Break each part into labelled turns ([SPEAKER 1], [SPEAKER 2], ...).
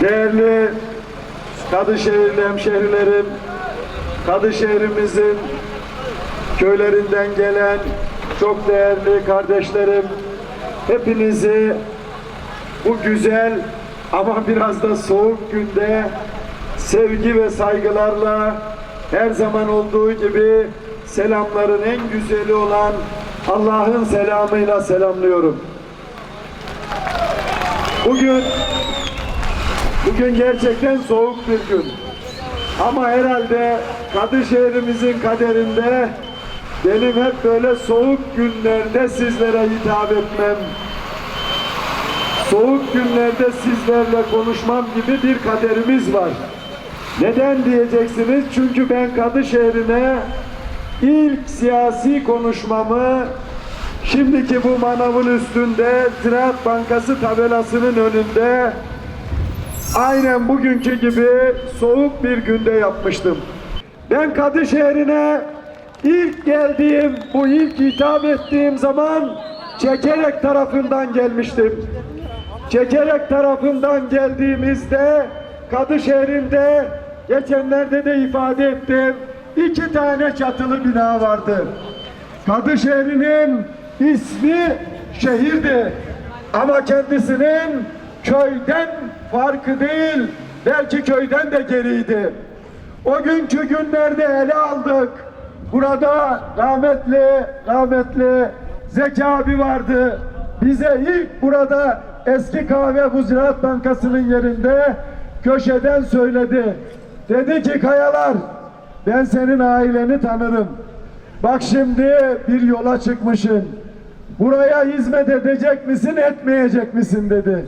[SPEAKER 1] Değerli Kadışehirli hemşehrilerim, Kadışehir'imizin köylerinden gelen çok değerli kardeşlerim, hepinizi bu güzel ama biraz da soğuk günde sevgi ve saygılarla her zaman olduğu gibi selamların en güzeli olan Allah'ın selamıyla selamlıyorum. Bugün bugün gerçekten soğuk bir gün. Ama herhalde Kadışehir'imizin kaderinde benim hep böyle soğuk günlerde sizlere hitap etmem, soğuk günlerde sizlerle konuşmam gibi bir kaderimiz var. Neden diyeceksiniz? Çünkü ben Kadışehir'ine ilk siyasi konuşmamı şimdiki bu manavın üstünde Ziraat Bankası tabelasının önünde aynen bugünkü gibi soğuk bir günde yapmıştım. Ben Kadışehir'ine ilk geldiğim, bu ilk hitap ettiğim zaman Çekerek tarafından gelmiştim. Çekerek tarafından geldiğimizde Kadışehir'inde geçenlerde de ifade ettim. iki tane çatılı bina vardı. Kadışehir'in ismi şehirdi. Ama kendisinin köyden farkı değil, belki köyden de geriydi. O günkü günlerde ele aldık. Burada rahmetli, rahmetli Zeki abi vardı. Bize ilk burada eski kahve bu Ziraat Bankası'nın yerinde köşeden söyledi. Dedi ki Kayalar ben senin aileni tanırım. Bak şimdi bir yola çıkmışsın. Buraya hizmet edecek misin, etmeyecek misin dedi.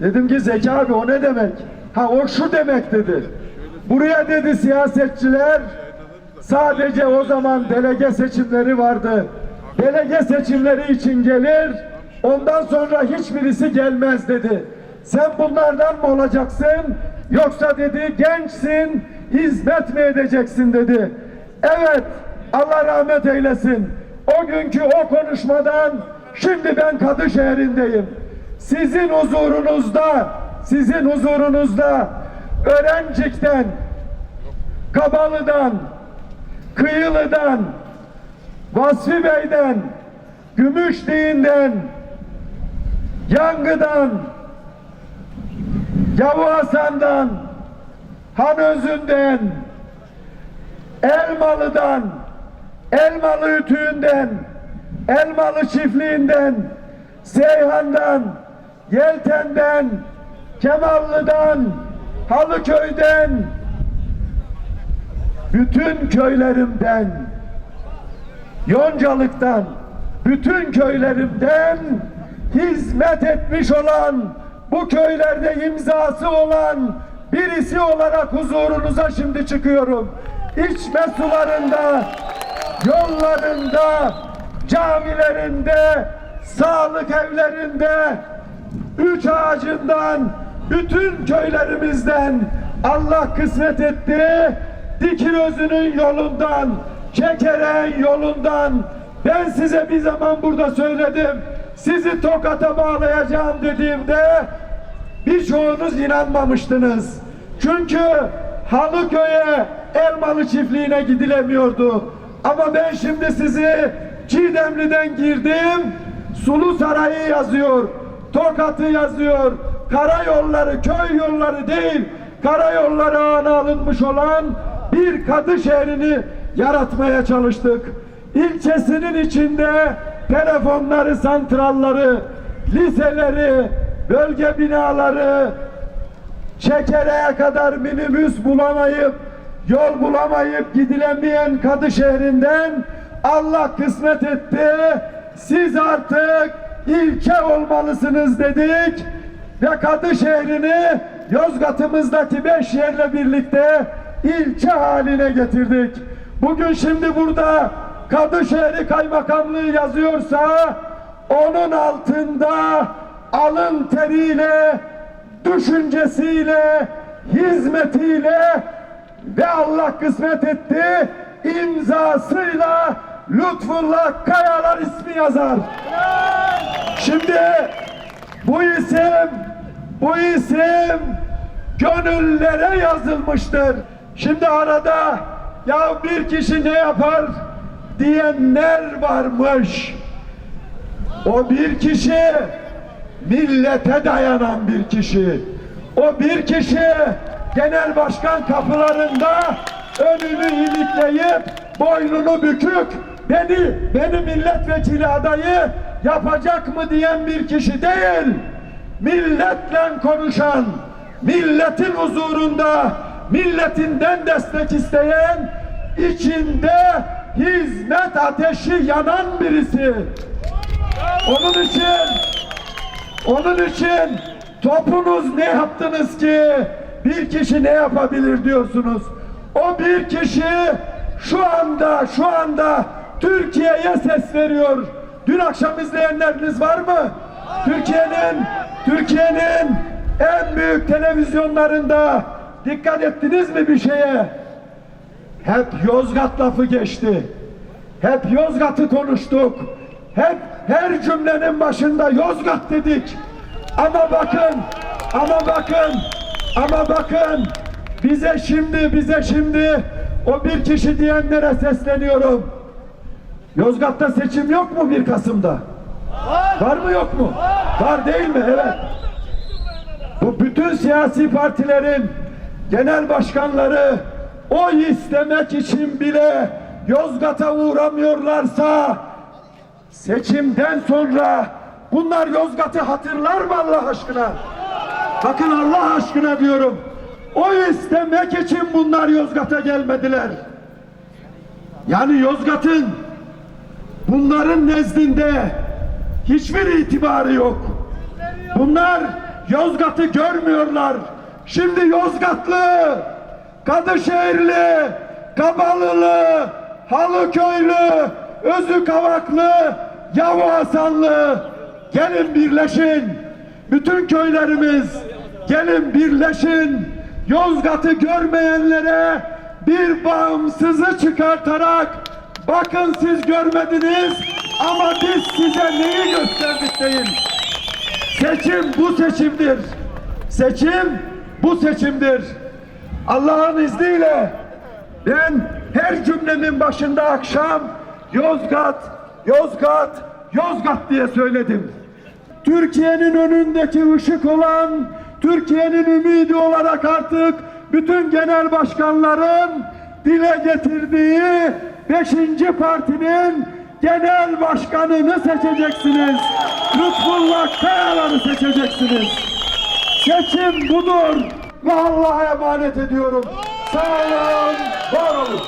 [SPEAKER 1] Dedim ki Zeki abi o ne demek? Ha o şu demek dedi. Buraya dedi siyasetçiler sadece o zaman delege seçimleri vardı. Delege seçimleri için gelir, ondan sonra hiçbirisi gelmez dedi. Sen bunlardan mı olacaksın? Yoksa dedi gençsin, hizmet mi edeceksin dedi. Evet, Allah rahmet eylesin. O günkü o konuşmadan şimdi ben Kadışehir'indeyim. Sizin huzurunuzda, sizin huzurunuzda Öğrencik'ten, Kabalı'dan, Kıyılı'dan, Vasfi Bey'den, Gümüşliğinden, Yangı'dan, Yavu Hasan'dan, Hanözü'nden, Elmalı'dan, Elmalı Ütüğü'nden, Elmalı Çiftliği'nden, Seyhan'dan, Yelten'den, Kemallı'dan, Halıköy'den, bütün köylerimden, Yoncalık'tan, bütün köylerimden hizmet etmiş olan, bu köylerde imzası olan birisi olarak huzurunuza şimdi çıkıyorum. İçme sularında, yollarında, camilerinde, sağlık evlerinde, üç ağacından, bütün köylerimizden Allah kısmet etti. Dikilözü'nün yolundan, Çekeren yolundan ben size bir zaman burada söyledim. Sizi Tokat'a bağlayacağım dediğimde birçoğunuz inanmamıştınız. Çünkü Halıköy'e Elmalı çiftliğine gidilemiyordu. Ama ben şimdi sizi Çiğdemli'den girdim. Sulu Sarayı yazıyor. Tokat'ı yazıyor. Karayolları, köy yolları değil, karayolları ağına alınmış olan bir kadı şehrini yaratmaya çalıştık. İlçesinin içinde telefonları, santralları, liseleri, bölge binaları, Şekere'ye kadar minibüs bulamayıp, yol bulamayıp gidilemeyen kadı şehrinden Allah kısmet etti. Siz artık ilçe olmalısınız dedik ve kadı şehrini Yozgat'ımızdaki beş yerle birlikte ilçe haline getirdik. Bugün şimdi burada Kadışehir Kaymakamlığı yazıyorsa onun altında alın teriyle, düşüncesiyle, hizmetiyle ve Allah kısmet etti imzasıyla Lütfullah Kayalar ismi yazar. Şimdi bu isim Bu isim gönüllere yazılmıştır. Şimdi arada ya bir kişi ne yapar diyenler varmış. O bir kişi millete dayanan bir kişi. O bir kişi genel başkan kapılarında önünü ilikleyip boynunu bükük beni beni milletvekili adayı yapacak mı diyen bir kişi değil. Milletle konuşan, milletin huzurunda milletinden destek isteyen, içinde hizmet ateşi yanan birisi. Onun için onun için topunuz ne yaptınız ki bir kişi ne yapabilir diyorsunuz. O bir kişi şu anda şu anda Türkiye'ye ses veriyor. Dün akşam izleyenleriniz var mı? Türkiye'nin Türkiye'nin en büyük televizyonlarında dikkat ettiniz mi bir şeye? Hep Yozgat lafı geçti. Hep Yozgat'ı konuştuk. Hep her cümlenin başında Yozgat dedik. Ama bakın, ama bakın, ama bakın bize şimdi, bize şimdi o bir kişi diyenlere sesleniyorum. Yozgat'ta seçim yok mu 1 Kasım'da? Var mı yok mu? Var değil mi? Evet. Bu bütün siyasi partilerin genel başkanları oy istemek için bile Yozgat'a uğramıyorlarsa seçimden sonra bunlar Yozgat'ı hatırlar mı Allah aşkına? Bakın Allah aşkına diyorum. Oy istemek için bunlar Yozgat'a gelmediler. Yani Yozgat'ın bunların nezdinde hiçbir itibarı yok. Bunlar Yozgat'ı görmüyorlar. Şimdi Yozgatlı, Kadışehirli, Kabalılı, Halıköylü, Özükavaklı, Yavu Hasanlı gelin birleşin. Bütün köylerimiz gelin birleşin. Yozgat'ı görmeyenlere bir bağımsızı çıkartarak bakın siz görmediniz ama biz size neyi gösterdik deyin. Seçim bu seçimdir. Seçim bu seçimdir. Allah'ın izniyle ben her cümlemin başında akşam Yozgat, Yozgat, Yozgat diye söyledim. Türkiye'nin önündeki ışık olan, Türkiye'nin ümidi olarak artık bütün genel başkanların dile getirdiği beşinci partinin genel başkanını seçeceksiniz. Lütfullah Kayalar'ı seçeceksiniz. Seçim budur ve Allah'a emanet ediyorum. Sağ olun, var olun.